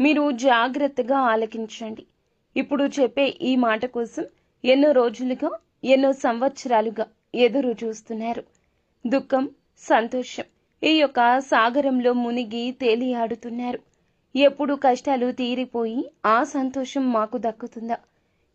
మీరు జాగ్రత్తగా ఆలకించండి. ఇప్పుడు చెప్పే ఈ మాట కోసం ఎన్నో రోజులుగా ఎన్నో సంవత్సరాలుగా ఎదురు చూస్తున్నారు. దుఃఖం సంతోషం ఈ యొక్క సాగరంలో మునిగి తేలియాడుతున్నారు. ఎప్పుడు కష్టాలు తీరిపోయి ఆ సంతోషం మాకు దక్కుతుందా?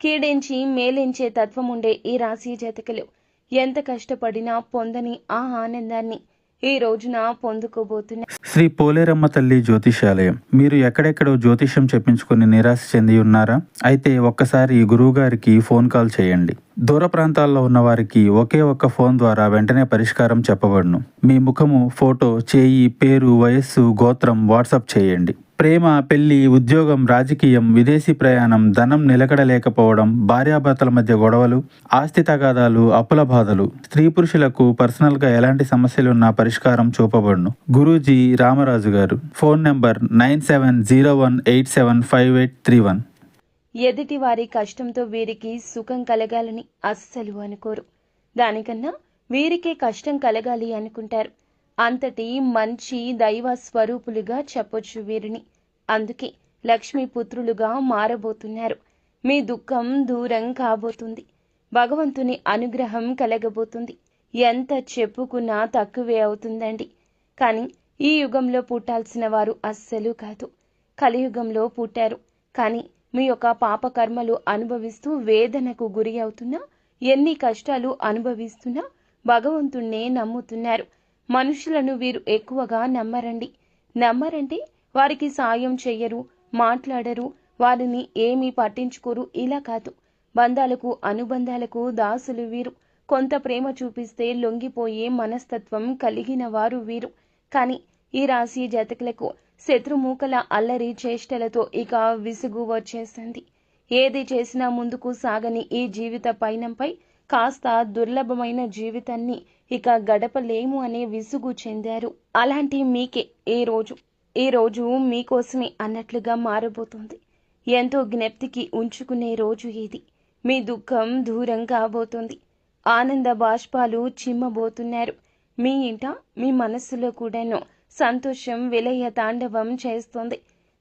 కీడించి మేలించే తత్వం ఉండే ఈ రాశి జాతకులు ఎంత కష్టపడినా పొందని ఆ ఆనందాన్ని ఈ రోజున పొందుకోబోతున్నారు శ్రీ పోలేరమ్మ తల్లి జ్యోతిషాలయం. మీరు ఎక్కడెక్కడో జ్యోతిషం చెప్పించుకుని నిరాశ చెంది ఉన్నారా? అయితే ఒక్కసారి గురువుగారికి ఫోన్ కాల్ చేయండి. దూర ప్రాంతాల్లో ఉన్న వారికి ఒకే ఒక్క ఫోన్ ద్వారా వెంటనే పరిష్కారం చెప్పబడును. మీ ముఖము ఫోటో చేయి పేరు వయస్సు గోత్రం వాట్సాప్ చేయండి. ప్రేమ పెళ్ళి ఉద్యోగం రాజకీయం విదేశీ ప్రయాణం ధనం నిలకడలేకపోవడం భార్యాభర్తల మధ్య గొడవలు ఆస్తి తగాదాలు అప్పుల బాధలు. స్త్రీ పురుషులకు పర్సనల్గా ఎలాంటి సమస్యలున్నా పరిష్కారం చూపబడును. Guruji Ramaraju garu. Phone number nine seven zero one eight seven five eight three one. ఎదుటి వారి కష్టంతో వీరికి సుఖం కలగాలని అస్సలు అనుకోరు. దానికన్నా వీరికే కష్టం కలగాలి అనుకుంటారు. అంతటి మంచి దైవ స్వరూపులుగా చెప్పొచ్చు వీరిని. అందుకే లక్ష్మీపుత్రులుగా మారబోతున్నారు. మీ దుఃఖం దూరం కాబోతుంది. భగవంతుని అనుగ్రహం కలగబోతుంది. ఎంత చెప్పుకున్నా తక్కువే అవుతుందండి. కానీ ఈ యుగంలో పుట్టాల్సిన వారు అస్సలు కాదు. కలియుగంలో పుట్టారు. కానీ మీ యొక్క పాపకర్మలు అనుభవిస్తూ వేదనకు గురి అవుతున్నా ఎన్ని కష్టాలు అనుభవిస్తున్నా భగవంతుణ్ణే నమ్ముతున్నారు. మనుషులను వీరు ఎక్కువగా నమ్మరండి. నమ్మరంటే వారికి సాయం చెయ్యరు మాట్లాడరు వారిని ఏమీ పట్టించుకోరు. ఇలా కాదు. బంధాలకు అనుబంధాలకు దాసులు వీరు. కొంత ప్రేమ చూపిస్తే లొంగిపోయే మనస్తత్వం కలిగిన వారు వీరు. కానీ ఈ రాశి జాతకులకు శత్రుమూకల అల్లరి చేష్టలతో ఇక విసుగు వచ్చేసింది. ఏది చేసినా ముందుకు సాగని ఈ జీవిత పైనంపై కాస్త దుర్లభమైన జీవితాన్ని ఇక గడపలేము అనే విసుగు చెందారు. అలాంటి మీకే ఏ రోజు ఈ రోజు మీకోసమే అన్నట్లుగా మారబోతుంది. ఎంతో జ్ఞప్తికి ఉంచుకునే రోజు ఇది. మీ దుఃఖం దూరం కాబోతుంది. ఆనంద బాష్పాలు చిమ్మబోతున్నారు. మీ ఇంట మీ మనస్సులో కూడాను సంతోషం విలయ తాండవం చేస్తుంది.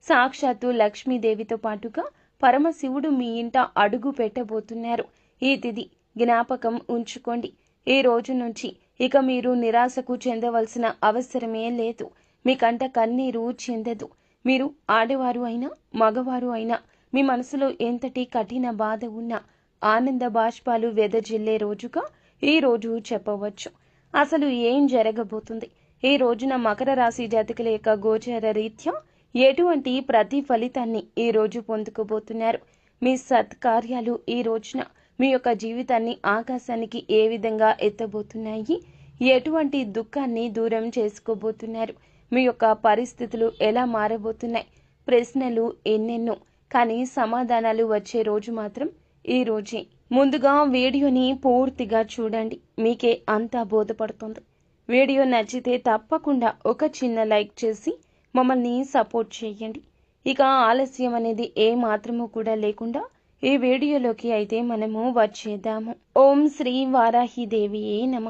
సాక్షాత్తు లక్ష్మీదేవితో పాటుగా పరమశివుడు మీ ఇంట అడుగు పెట్టబోతున్నారు. ఈ తిది జ్ఞాపకం ఉంచుకోండి. ఈ రోజు నుంచి ఇక మీరు నిరాశకు చెందవలసిన అవసరమే లేదు. మీ కంట కన్నీరు చెందదు. మీరు ఆడవారు అయినా మగవారు అయినా మీ మనసులో ఎంతటి కఠిన బాధ ఉన్నా ఆనంద బాష్పాలు వెదజిల్లే రోజుగా ఈ రోజు చెప్పవచ్చు. అసలు ఏం జరగబోతుంది? ఈ రోజున మకర రాశి జాతకుల యొక్క గోచర రీత్యా ఎటువంటి ప్రతి ఫలితాన్ని ఈ రోజు పొందుకోబోతున్నారు? మీ సత్కార్యాలు ఈ రోజున మీ యొక్క జీవితాన్ని ఆకాశానికి ఏ విధంగా ఎత్తబోతున్నాయి? ఎటువంటి దుఃఖాన్ని దూరం చేసుకోబోతున్నారు? మీ యొక్క పరిస్థితులు ఎలా మారబోతున్నాయి? ప్రశ్నలు ఎన్నెన్నో కానీ సమాధానాలు వచ్చే రోజు మాత్రం ఈ రోజే. ముందుగా వీడియోని పూర్తిగా చూడండి. మీకే అంతా బోధపడుతుంది. వీడియో నచ్చితే తప్పకుండా ఒక చిన్న లైక్ చేసి మమ్మల్ని సపోర్ట్ చేయండి. ఇక ఆలస్యం అనేది ఏ మాత్రము కూడా లేకుండా ఈ వీడియోలోకి అయితే మనము వచ్చేద్దాము. ఓం శ్రీ వారాహి దేవియే నమ.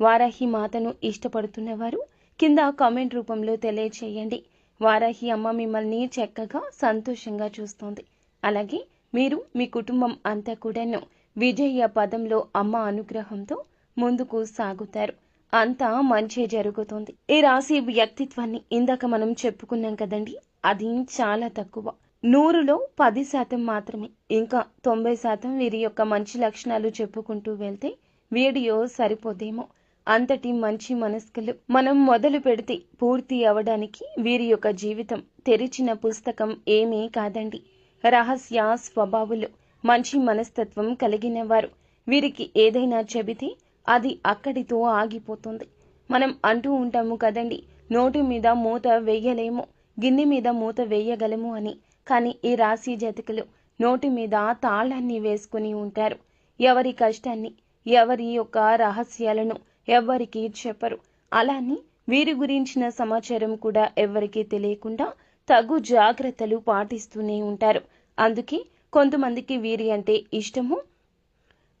వారాహి మాతను ఇష్టపడుతున్నవారు కింద కామెంట్ రూపంలో తెలియచేయండి. వారాహి అమ్మ మిమ్మల్ని చక్కగా సంతోషంగా చూస్తోంది. అలాగే మీరు మీ కుటుంబం అంతా కూడాను విజయ పదంలో అమ్మ అనుగ్రహంతో ముందుకు సాగుతారు. అంతా మంచి జరుగుతుంది. ఈ రాశి వ్యక్తిత్వాన్ని ఇందాక మనం చెప్పుకున్నాం కదండి అది చాలా తక్కువ. నూరులో పది శాతం మాత్రమే ఇంకా తొంభై శాతం వీరి యొక్క మంచి లక్షణాలు చెప్పుకుంటూ వెళ్తే వీడియో సరిపోదేమో. అంతటి మంచి మనస్కులు మనం మొదలు పెడితే పూర్తి అవడానికి వీరి యొక్క జీవితం తెరిచిన పుస్తకం ఏమీ కాదండి. రహస్య స్వభావులు మంచి మనస్తత్వం కలిగిన వారు వీరికి ఏదైనా చెబితే అది అక్కడితో ఆగిపోతుంది. మనం అంటూ ఉంటాము కదండి నోటి మీద మూత వేయలేము గిన్నె మీద మూత వేయగలము అని. కానీ ఈ రాశి జతకులు నోటి మీద తాళాన్ని వేసుకుని ఉంటారు. ఎవరి కష్టాన్ని ఎవరి యొక్క రహస్యాలను ఎవ్వరికీ చెప్పరు. అలాని వీరి గురించిన సమాచారం కూడా ఎవ్వరికీ తెలియకుండా తగు జాగ్రత్తలు పాటిస్తూనే ఉంటారు. అందుకే కొంతమందికి వీరి అంటే ఇష్టము.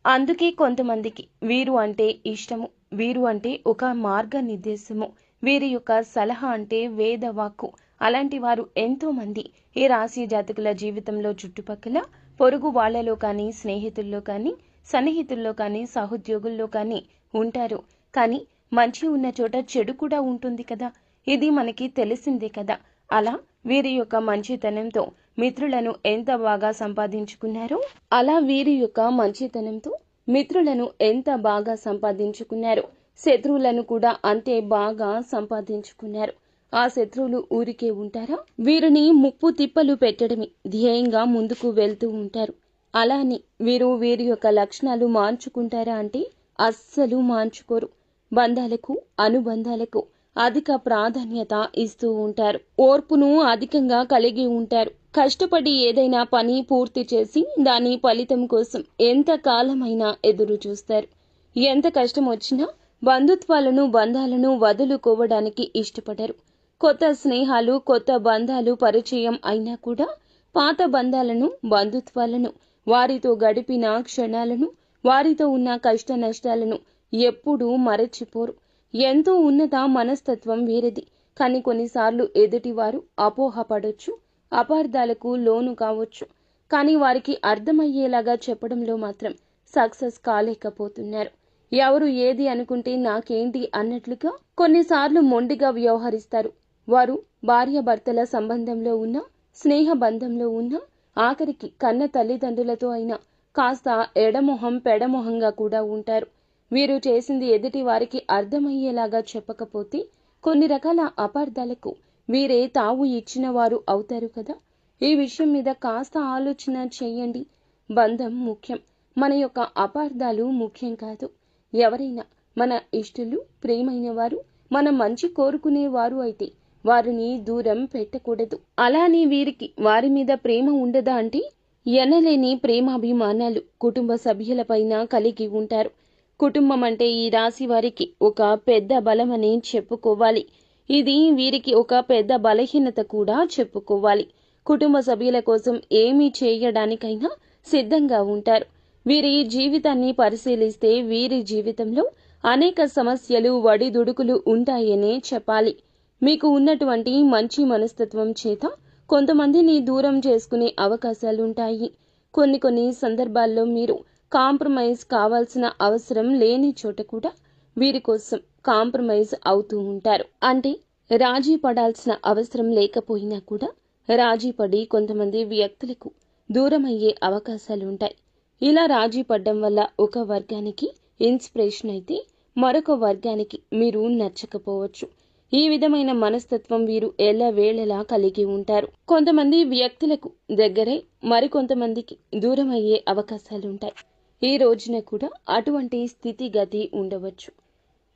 అందుకే కొంతమందికి వీరు అంటే ఇష్టము. వీరు అంటే ఒక మార్గ నిర్దేశము వీరి యొక్క సలహా అంటే వేదవాక్కు. అలాంటి వారు ఎంతో మంది. ఈ రాశి జాతకుల జీవితంలో చుట్టుపక్కల పొరుగు వాళ్ళలో కానీ స్నేహితుల్లో కానీ సన్నిహితుల్లో కానీ సహోద్యోగుల్లో కానీ ఉంటారు. కానీ మంచి ఉన్న చోట చెడు కూడా ఉంటుంది కదా? ఇది మనకి తెలిసిందే కదా? అలా వీరి యొక్క మంచితనంతో మిత్రులను ఎంత బాగా సంపాదించుకున్నారో అలా వీరి యొక్క మంచితనంతో మిత్రులను ఎంత బాగా సంపాదించుకున్నారు శత్రువులను కూడా అంతే బాగా సంపాదించుకున్నారు. ఆ శత్రువులు ఊరికే ఉంటారా? వీరిని ముప్పు తిప్పలు పెట్టడమే ధ్యేయంగా ముందుకు వెళ్తూ ఉంటారు. అలానే వీరు వీరి యొక్క లక్షణాలు మార్చుకుంటారా అంటే అస్సలు మార్చుకోరు. బంధాలకు అనుబంధాలకు అధిక ప్రాధాన్యత ఇస్తూ ఉంటారు. ఓర్పును అధికంగా కలిగి ఉంటారు. కష్టపడి ఏదైనా పని పూర్తి చేసి దాని ఫలితం కోసం ఎంత కాలమైనా ఎదురు చూస్తారు. ఎంత కష్టం వచ్చినా బంధుత్వాలను బంధాలను వదులుకోవడానికి ఇష్టపడరు. కొత్త స్నేహాలు కొత్త బంధాలు పరిచయం అయినా కూడా పాత బంధాలను బంధుత్వాలను వారితో గడిపిన క్షణాలను వారితో ఉన్న కష్ట నష్టాలను ఎప్పుడూ మరచిపోరు. ఎంతో ఉన్నత మనస్తత్వం వీరిది. కానీ కొన్నిసార్లు ఎదుటివారు అపోహపడొచ్చు అపార్థాలకు లోను కావచ్చు. కానీ వారికి అర్థమయ్యేలాగా చెప్పడంలో మాత్రం సక్సెస్ కాలేకపోతున్నారు. ఎవరు ఏది అనుకుంటే నాకేంటి అన్నట్లుగా కొన్నిసార్లు మొండిగా వ్యవహరిస్తారు. వారు భార్యాభర్తల సంబంధంలో ఉన్న స్నేహ బంధంలో ఉన్న ఆఖరికి కన్న తల్లిదండ్రులతో అయినా కాస్త ఎడమొహం పెడమొహంగా కూడా ఉంటారు. వీరు చేసింది ఎదుటి వారికి అర్థమయ్యేలాగా చెప్పకపోతే కొన్ని రకాల అపార్థాలకు వీరే తావు ఇచ్చిన వారు అవుతారు కదా. ఈ విషయం మీద కాస్త ఆలోచన చేయండి. బంధం ముఖ్యం. మన యొక్క అపార్థాలు ముఖ్యం కాదు. ఎవరైనా మన ఇష్టలు ప్రేమైన వారు మన మంచి కోరుకునేవారు అయితే వారిని దూరం పెట్టకూడదు. అలానే వీరికి వారి మీద ప్రేమ ఉండదా అంటే? ఎనలేని ప్రేమాభిమానాలు కుటుంబ సభ్యులపైన కలిగి ఉంటారు. కుటుంబం అంటే ఈ రాశి వారికి ఒక పెద్ద బలమని చెప్పుకోవాలి. ఇది వీరికి ఒక పెద్ద బలహీనత కూడా చెప్పుకోవాలి. కుటుంబ సభ్యుల కోసం ఏమీ చేయడానికైనా సిద్ధంగా ఉంటారు. వీరి జీవితాన్ని పరిశీలిస్తే వీరి జీవితంలో అనేక సమస్యలు వడిదుడుకులు ఉంటాయనే చెప్పాలి. మీకు ఉన్నటువంటి మంచి మనస్తత్వం చేత కొంతమందిని దూరం చేసుకునే అవకాశాలుంటాయి. కొన్ని కొన్ని సందర్భాల్లో మీరు కాంప్రమైజ్ కావాల్సిన అవసరం లేని చోట కూడా వీరి కోసం కాంప్రమైజ్ అవుతూ ఉంటారు. అంటే రాజీ పడాల్సిన అవసరం లేకపోయినా కూడా రాజీ పడి కొంతమంది వ్యక్తులకు దూరం అయ్యే అవకాశాలు ఉంటాయి ఇలా రాజీ పడ్డం వల్ల ఒక వర్గానికి ఇన్స్పిరేషన్ అయితే మరొక వర్గానికి మీరు నచ్చకపోవచ్చు. ఈ విధమైన మనస్తత్వం వీరు ఎల్లవేళలా కలిగి ఉంటారు? కొంతమంది వ్యక్తులకు దగ్గరే మరికొంతమందికి దూరం అయ్యే అవకాశాలుంటాయి. ఈ రోజున కూడా అటువంటి స్థితిగతి ఉండవచ్చు.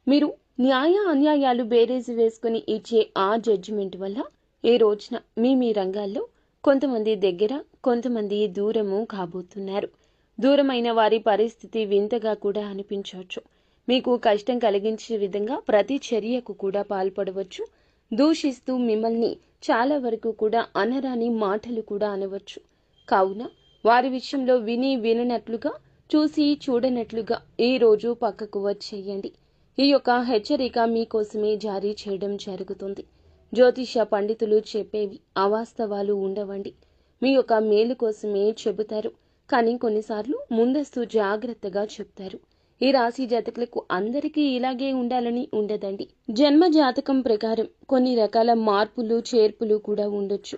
మీరు న్యాయ అన్యాయాలు బేరేజీ వేసుకుని ఇచ్చే ఆ జడ్జిమెంట్ వల్ల ఈ రోజున మీ మీ రంగాల్లో కొంతమంది దగ్గర కొంతమంది దూరము కాబోతున్నారు. దూరమైన వారి పరిస్థితి వింతగా కూడా అనిపించవచ్చు. మీకు కష్టం కలిగించే విధంగా ప్రతి చర్యకు కూడా పాల్పడవచ్చు. దూషిస్తూ మిమ్మల్ని చాలా వరకు కూడా అనరాని మాటలు కూడా అనవచ్చు. కావున వారి విషయంలో విని విననట్లుగా చూసి చూడనట్లుగా ఈ రోజు పక్కకు వచ్చేయండి. ఈ యొక్క హెచ్చరిక మీకోసమే జారీ చేయడం జరుగుతుంది. జ్యోతిష పండితులు చెప్పేవి అవాస్తవాలు ఉండవండి. మీ యొక్క మేలు కోసమే చెబుతారు. కానీ కొన్నిసార్లు ముందస్తు జాగ్రత్తగా చెప్తారు. ఈ రాశి జాతకులకు అందరికీ ఇలాగే ఉండాలని ఉండదండి. జన్మ జాతకం ప్రకారం కొన్ని రకాల మార్పులు చేర్పులు కూడా ఉండొచ్చు.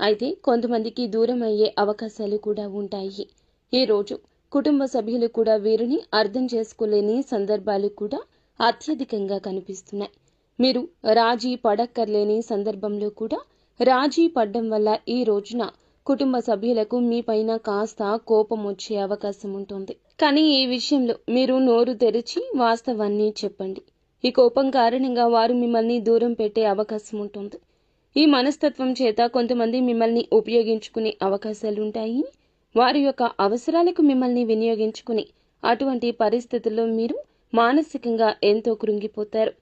అయితే కొంతమందికి దూరం అయ్యే అవకాశాలు కూడా ఉంటాయి. ఈ రోజు కుటుంబ సభ్యులు కూడా వీరిని అర్థం చేసుకోలేని సందర్భాలు కూడా అత్యధికంగా కనిపిస్తున్నాయి. మీరు రాజీ పడక్కర్లేని సందర్భంలో కూడా రాజీ పడ్డం వల్ల ఈ రోజున కుటుంబ సభ్యులకు మీ పైన కాస్త కోపం వచ్చే అవకాశం ఉంటుంది కానీ ఈ విషయంలో మీరు నోరు తెరిచి వాస్తవాన్ని చెప్పండి. ఈ కోపం కారణంగా వారు మిమ్మల్ని దూరం పెట్టే అవకాశం ఉంటుంది ఈ మనస్తత్వం చేత కొంతమంది మిమ్మల్ని ఉపయోగించుకునే అవకాశాలుంటాయి. వారి యొక్క అవసరాలకు మిమ్మల్ని వినియోగించుకుని అటువంటి పరిస్థితుల్లో మీరు మానసికంగా ఎంతో కృంగిపోతారు.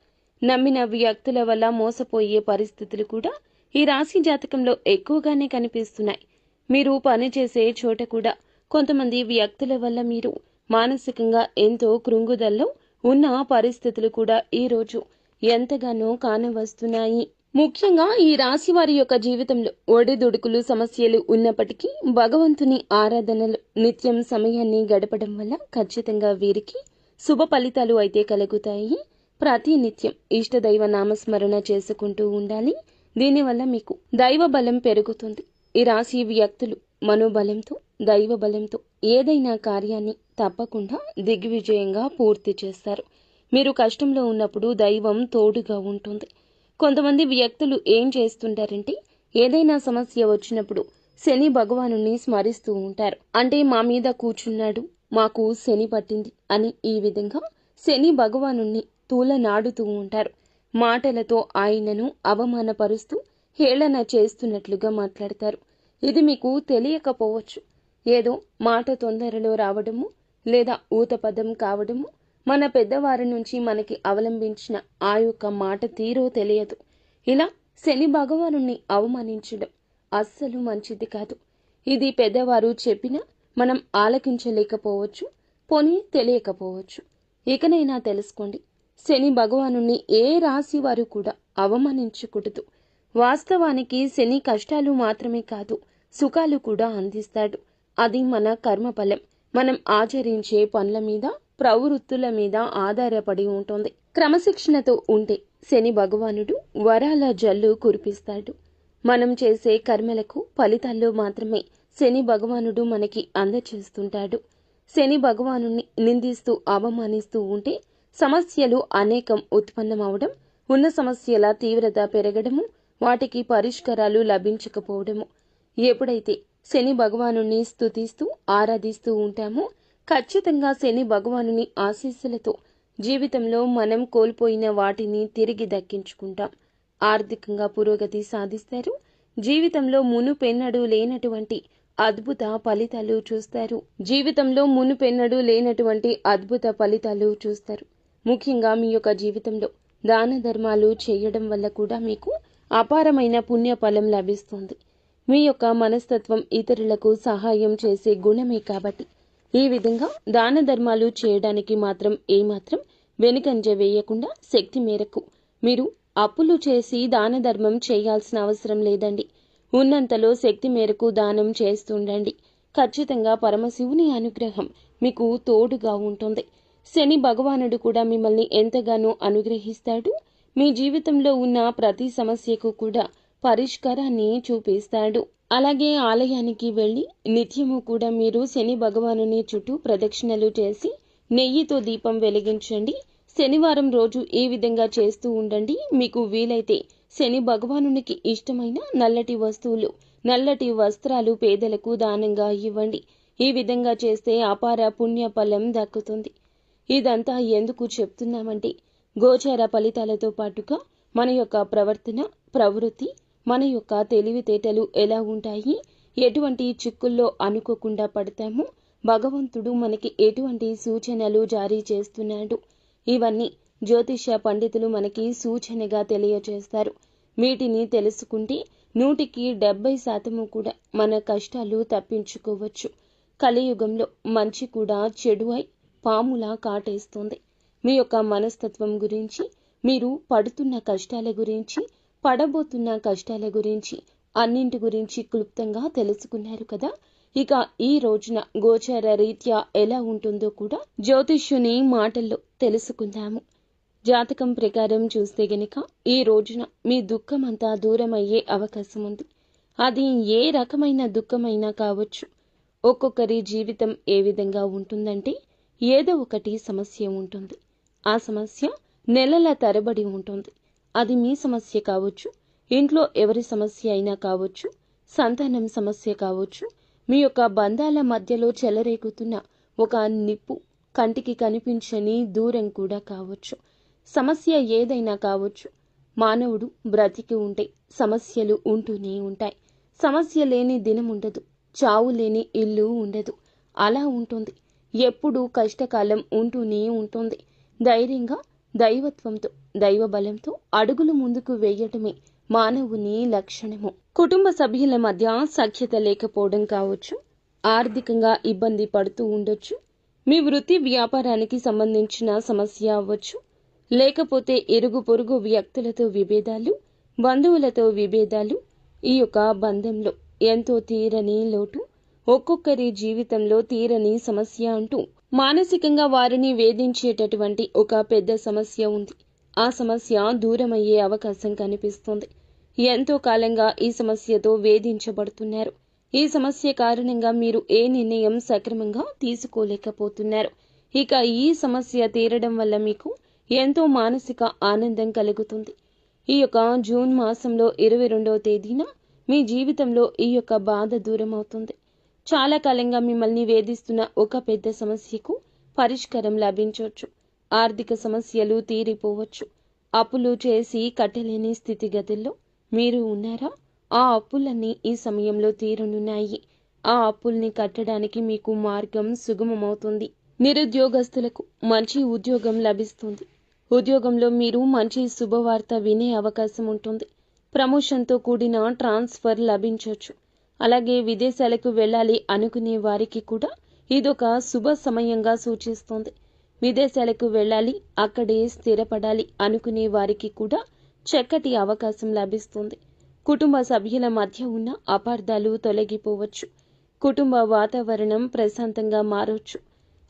నమ్మిన వ్యక్తుల వల్ల మోసపోయే పరిస్థితులు కూడా ఈ రాశి జాతకంలో ఎక్కువగానే కనిపిస్తున్నాయి. మీరు పనిచేసే చోట కూడా కొంతమంది వ్యక్తుల వల్ల మీరు మానసికంగా ఎంతో కృంగుదల్లో ఉన్న పరిస్థితులు కూడా ఈరోజు ఎంతగానో కానవస్తున్నాయి. ముఖ్యంగా ఈ రాశి వారి యొక్క జీవితంలో ఒడిదుడుకులు సమస్యలు ఉన్నప్పటికీ భగవంతుని ఆరాధనలు నిత్యం సమయాన్ని గడపడం వల్ల ఖచ్చితంగా వీరికి శుభ ఫలితాలు అయితే కలుగుతాయి. ప్రతి నిత్యం ఇష్టదైవ నామస్మరణ చేసుకుంటూ ఉండాలి. దీనివల్ల మీకు దైవ బలం పెరుగుతుంది. ఈ రాశి వ్యక్తులు మనోబలంతో దైవ బలంతో ఏదైనా కార్యాన్ని తప్పకుండా దిగ్విజయంగా పూర్తి చేస్తారు. మీరు కష్టంలో ఉన్నప్పుడు దైవం తోడుగా ఉంటుంది. కొంతమంది వ్యక్తులు ఏం చేస్తుంటారంటే ఏదైనా సమస్య వచ్చినప్పుడు శని భగవాను స్మరిస్తూ ఉంటారు. అంటే మా మీద కూర్చున్నాడు మాకు శని పట్టింది అని ఈ విధంగా శని భగవాను తూలనాడుతూ ఉంటారు. మాటలతో ఆయనను అవమానపరుస్తూ హేళన చేస్తున్నట్లుగా మాట్లాడతారు. ఇది మీకు తెలియకపోవచ్చు. ఏదో మాట తొందరలో రావడము లేదా ఊతపదం కావడము మన పెద్దవారి నుంచి మనకి అవలంబించిన ఆ యొక్క మాట తీరో తెలియదు. ఇలా శని భగవానుణ్ణి అవమానించడం అస్సలు మంచిది కాదు. ఇది పెద్దవారు చెప్పినా మనం ఆలకించలేకపోవచ్చు పోనీ తెలియకపోవచ్చు. ఇకనైనా తెలుసుకోండి శని భగవానుణ్ణి ఏ రాశి వారు కూడా అవమానించకూడదు. వాస్తవానికి శని కష్టాలు మాత్రమే కాదు సుఖాలు కూడా అందిస్తాడు. అది మన కర్మఫలం. మనం ఆచరించే పనుల మీద ప్రవృత్తుల మీద ఆధారపడి ఉంటుంది. క్రమశిక్షణతో ఉంటే శని భగవానుడు వరాల జల్లు కురిపిస్తాడు. మనం చేసే కర్మలకు ఫలితాల్లో మాత్రమే శని భగవానుడు మనకి అందచేస్తుంటాడు. శని భగవాను నిందిస్తూ అవమానిస్తూ ఉంటే సమస్యలు అనేకం ఉత్పన్నమవడం ఉన్న సమస్యల తీవ్రత పెరగడము వాటికి పరిష్కారాలు లభించకపోవడము. ఎప్పుడైతే శని భగవాను స్తుతిస్తూ ఆరాధిస్తూ ఉంటామో ఖచ్చితంగా శని భగవానుని ఆశీస్సులతో జీవితంలో మనం కోల్పోయిన వాటిని తిరిగి దక్కించుకుంటాం. ఆర్థికంగా పురోగతి సాధిస్తారు. జీవితంలో మునుపెన్నడూ లేనటువంటి అద్భుత ఫలితాలు చూస్తారు. జీవితంలో మునుపెన్నడూ లేనటువంటి అద్భుత ఫలితాలు చూస్తారు. ముఖ్యంగా మీ యొక్క జీవితంలో దాన ధర్మాలు చేయడం వల్ల కూడా మీకు అపారమైన పుణ్యఫలం లభిస్తుంది. మీ యొక్క మనస్తత్వం ఇతరులకు సహాయం చేసే గుణమే కాబట్టి. ఈ విధంగా దాన ధర్మాలు చేయడానికి మాత్రం ఏమాత్రం వెనుకంజ వేయకుండా శక్తి మేరకు మీరు అప్పులు చేసి దాన ధర్మం చేయాల్సిన అవసరం లేదండి. ఉన్నంతలో శక్తి మేరకు దానం చేస్తుండండి. ఖచ్చితంగా పరమశివుని అనుగ్రహం మీకు తోడుగా ఉంటుంది. శని భగవానుడు కూడా మిమ్మల్ని ఎంతగానో అనుగ్రహిస్తాడు. మీ జీవితంలో ఉన్న ప్రతి సమస్యకు కూడా పరిష్కారాన్ని చూపిస్తాడు. అలాగే ఆలయానికి వెళ్ళి నిత్యము కూడా మీరు శని భగవానుని చుట్టూ ప్రదక్షిణలు చేసి నెయ్యితో దీపం వెలిగించండి. శనివారం రోజు ఈ విధంగా చేస్తూ ఉండండి. మీకు వీలైతే శని భగవానునికి ఇష్టమైన నల్లటి వస్తువులు నల్లటి వస్త్రాలు పేదలకు దానంగా ఇవ్వండి. ఈ విధంగా చేస్తే అపార పుణ్య ఫలం దక్కుతుంది. ఇదంతా ఎందుకు చెప్తున్నామంటే గోచార ఫలితాలతో పాటుగా మన యొక్క ప్రవర్తన ప్రవృత్తి మన యొక్క తెలివితేటలు ఎలా ఉంటాయి ఎటువంటి చిక్కుల్లో అనుకోకుండా పడతాము భగవంతుడు మనకి ఎటువంటి సూచనలు జారీ చేస్తున్నాడు ఇవన్నీ జ్యోతిష పండితులు మనకి సూచనగా తెలియజేస్తారు వీటిని తెలుసుకుంటే నూటికి డెబ్బై శాతము కూడా మన కష్టాలు తప్పించుకోవచ్చు. కలియుగంలో మంచి కూడా చెడు అయి పాములా కాటేస్తుంది. మీ యొక్క మనస్తత్వం గురించి మీరు పడుతున్న కష్టాల గురించి పడబోతున్న కష్టాల గురించి అన్నింటి గురించి క్లుప్తంగా తెలుసుకున్నారు కదా? ఇక ఈ రోజున గోచార రీత్యా ఎలా ఉంటుందో కూడా జ్యోతిష్యుని మాటల్లో తెలుసుకుందాము. జాతకం ప్రకారం చూస్తే గనక ఈ రోజున మీ దుఃఖం అంతా దూరం అయ్యే అవకాశం ఉంది. అది ఏ రకమైన దుఃఖమైనా కావచ్చు. ఒక్కొక్కరి జీవితం ఏ విధంగా ఉంటుందంటే ఏదో ఒకటి సమస్య ఉంటుంది. ఆ సమస్య నెలల తరబడి ఉంటుంది. అది మీ సమస్య కావచ్చు ఇంట్లో ఎవరి సమస్య అయినా కావచ్చు సంతానం సమస్య కావచ్చు. మీ యొక్క బంధాల మధ్యలో చెలరేగుతున్న ఒక నిప్పు కంటికి కనిపించని దూరం కూడా కావచ్చు. సమస్య ఏదైనా కావచ్చు. మానవుడు బ్రతికి ఉంటే సమస్యలు ఉంటూనే ఉంటాయి. సమస్య లేని దినం ఉండదు. చావు లేని ఇల్లు ఉండదు. అలా ఉంటుంది. ఎప్పుడూ కష్టకాలం ఉంటూనే ఉంటుంది. ధైర్యంగా దైవత్వంతో దైవ బలంతో అడుగులు ముందుకు వేయటమే మానవుని లక్షణము. కుటుంబ సభ్యుల మధ్య సఖ్యత లేకపోవడం కావచ్చు ఆర్థికంగా ఇబ్బంది పడుతూ ఉండొచ్చు మీ వృత్తి వ్యాపారానికి సంబంధించిన సమస్య అవ్వచ్చు లేకపోతే ఇరుగు పొరుగు వ్యక్తులతో విభేదాలు బంధువులతో విభేదాలు ఈ యొక్క బంధంలో ఎంతో తీరని లోటు ఒక్కొక్కరి జీవితంలో తీరని సమస్య అంటూ మానసికంగా వారిని వేధించేటటువంటి ఒక పెద్ద సమస్య ఉంది. ఆ సమస్య దూరమయ్యే అవకాశం కనిపిస్తుంది. ఎంతో కాలంగా ఈ సమస్యతో వేధించబడుతున్నారు. ఈ సమస్య కారణంగా మీరు ఏ నిర్ణయం సక్రమంగా తీసుకోలేకపోతున్నారు. ఇక ఈ సమస్య తీరడం వల్ల మీకు ఎంతో మానసిక ఆనందం కలుగుతుంది. ఈ యొక్క జూన్ మాసంలో ఇరవై రెండవ తేదీన మీ జీవితంలో ఈ యొక్క బాధ దూరం అవుతుంది చాలా కాలంగా మిమ్మల్ని వేధిస్తున్న ఒక పెద్ద సమస్యకు పరిష్కారం లభించవచ్చు. ఆర్థిక సమస్యలు తీరిపోవచ్చు. అప్పులు చేసి కట్టలేని స్థితిగతుల్లో మీరు ఉన్నారా? ఆ అప్పులన్నీ ఈ సమయంలో తీరనున్నాయి. ఆ అప్పుల్ని కట్టడానికి మీకు మార్గం సుగమమవుతుంది. నిరుద్యోగస్తులకు మంచి ఉద్యోగం లభిస్తుంది. ఉద్యోగంలో మీరు మంచి శుభవార్త వినే అవకాశం ఉంటుంది. ప్రమోషన్తో కూడిన ట్రాన్స్ఫర్ లభించవచ్చు. అలాగే విదేశాలకు వెళ్ళాలి అనుకునే వారికి కూడా ఇదొక శుభ సమయంగా సూచిస్తోంది. విదేశాలకు వెళ్ళాలి అక్కడే స్థిరపడాలి అనుకునే వారికి కూడా చక్కటి అవకాశం లభిస్తుంది. కుటుంబ సభ్యుల మధ్య ఉన్న అపార్థాలు తొలగిపోవచ్చు. కుటుంబ వాతావరణం ప్రశాంతంగా మారవచ్చు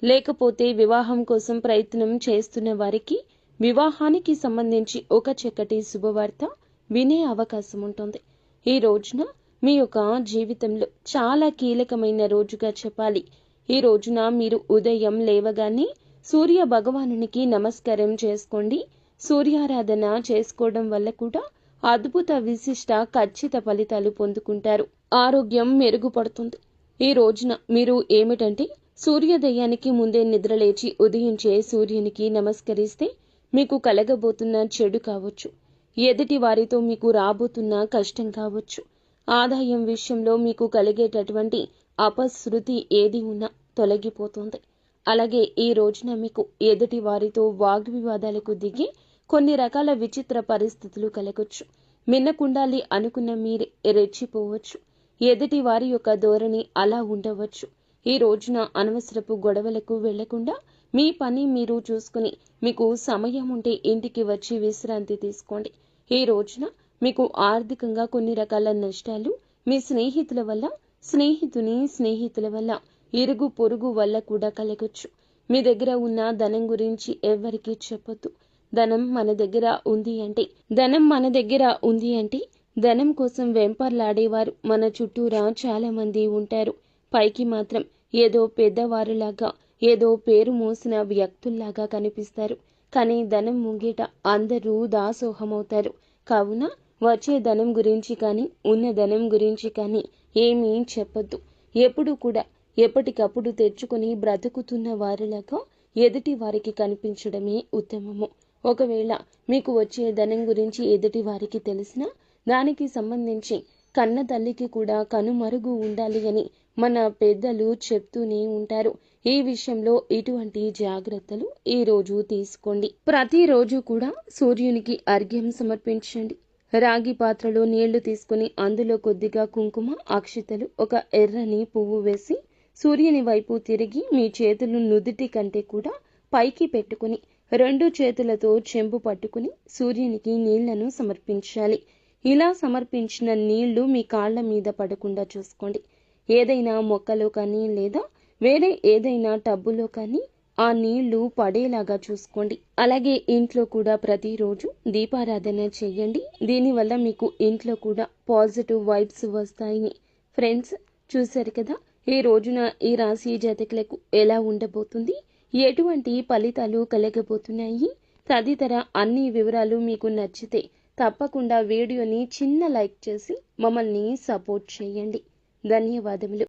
లేకపోతే వివాహం కోసం ప్రయత్నం చేస్తున్న వారికి వివాహానికి సంబంధించి ఒక చక్కటి శుభవార్త వినే అవకాశం ఉంటుంది. ఈ రోజున మీ యొక్క జీవితంలో చాలా కీలకమైన రోజుగా చెప్పాలి. ఈ రోజున మీరు ఉదయం లేవగానే సూర్య భగవానునికి నమస్కారం చేసుకోండి. సూర్యారాధన చేసుకోవడం వల్ల కూడా అద్భుత విశిష్ట ఖచ్చిత ఫలితాలు పొందుకుంటారు. ఆరోగ్యం మెరుగుపడుతుంది. ఈ రోజున మీరు ఏమిటంటే సూర్యోదయానికి ముందే నిద్రలేచి ఉదయించే సూర్యునికి నమస్కరిస్తే మీకు కలగబోతున్న చెడు కావచ్చు. ఎదుటి వారితో మీకు రాబోతున్న కష్టం కావచ్చు. ఆదాయం విషయంలో మీకు కలిగేటటువంటి అపశృతి ఏది ఉన్నా తొలగిపోతుంది. అలాగే ఈ రోజున మీకు ఎదుటి వారితో వాగ్వివాదాలకు దిగి కొన్ని రకాల విచిత్ర పరిస్థితులు కలగొచ్చు. మిన్నకుండాలి అనుకున్న మీరు రెచ్చిపోవచ్చు. ఎదుటి వారి యొక్క ధోరణి అలా ఉండవచ్చు. ఈ రోజున అనవసరపు గొడవలకు వెళ్ళకుండా మీ పని మీరు చూసుకుని మీకు సమయం ఉంటే ఇంటికి వచ్చి విశ్రాంతి తీసుకోండి. ఈ రోజున మీకు ఆర్థికంగా కొన్ని రకాల నష్టాలు మీ స్నేహితుల వల్ల స్నేహితుని స్నేహితుల వల్ల ఇరుగు పొరుగు వల్ల కూడా కలగొచ్చు. మీ దగ్గర ఉన్న ధనం గురించి ఎవరికీ చెప్పొద్దు. ధనం మన దగ్గర ఉంది అంటే ధనం మన దగ్గర ఉంది అంటే ధనం కోసం వెంపర్లాడేవారు మన చుట్టూరా చాలా మంది ఉంటారు. పైకి మాత్రం ఏదో పెద్దవారులాగా ఏదో పేరు మోసిన వ్యక్తుల్లాగా కనిపిస్తారు. కానీ ధనం ముంగిట అందరూ దాసోహమవుతారు. కావున వచ్చే ధనం గురించి కానీ ఉన్న ధనం గురించి కానీ ఏమీ చెప్పద్దు. ఎప్పుడు కూడా ఎప్పటికప్పుడు తెచ్చుకొని బ్రతుకుతున్న వారిలాగా ఎదుటి వారికి కనిపించడమే ఉత్తమము. ఒకవేళ మీకు వచ్చే ధనం గురించి ఎదుటి వారికి తెలిసినా దానికి సంబంధించి కన్న తల్లికి కూడా కనుమరుగు ఉండాలి అని మన పెద్దలు చెప్తూనే ఉంటారు. ఈ విషయంలో ఇటువంటి జాగ్రత్తలు ఈ రోజు తీసుకోండి. ప్రతిరోజు కూడా సూర్యునికి అర్ఘ్యం సమర్పించండి. రాగి పాత్రలో నీళ్ళు తీసుకుని అందులో కొద్దిగా కుంకుమ అక్షితలు ఒక ఎర్రని పువ్వు వేసి సూర్యుని వైపు తిరిగి మీ చేతులు నుదుటి కంటే కూడా పైకి పెట్టుకుని రెండు చేతులతో చెంబు పట్టుకుని సూర్యునికి నీళ్ళను సమర్పించాలి. ఇలా సమర్పించిన నీళ్ళు మీ కాళ్ళ మీద పడకుండా చూసుకోండి. ఏదైనా మొక్కలో కానీ లేదా వేరే ఏదైనా టబ్బులో కానీ ఆ నీళ్ళు పడేలాగా చూసుకోండి. అలాగే ఇంట్లో కూడా ప్రతిరోజు దీపారాధన చేయండి. దీనివల్ల మీకు ఇంట్లో కూడా పాజిటివ్ వైబ్స్ వస్తాయి ఫ్రెండ్స్ చూశారు కదా. ఈ రోజున ఈ రాశి జాతకులకు ఎలా ఉండబోతుంది? ఎటువంటి ఫలితాలు కలగబోతున్నాయి? తదితర అన్ని వివరాలు మీకు నచ్చితే తప్పకుండా వీడియోని చిన్న లైక్ చేసి మమ్మల్ని సపోర్ట్ చేయండి. ధన్యవాదములు.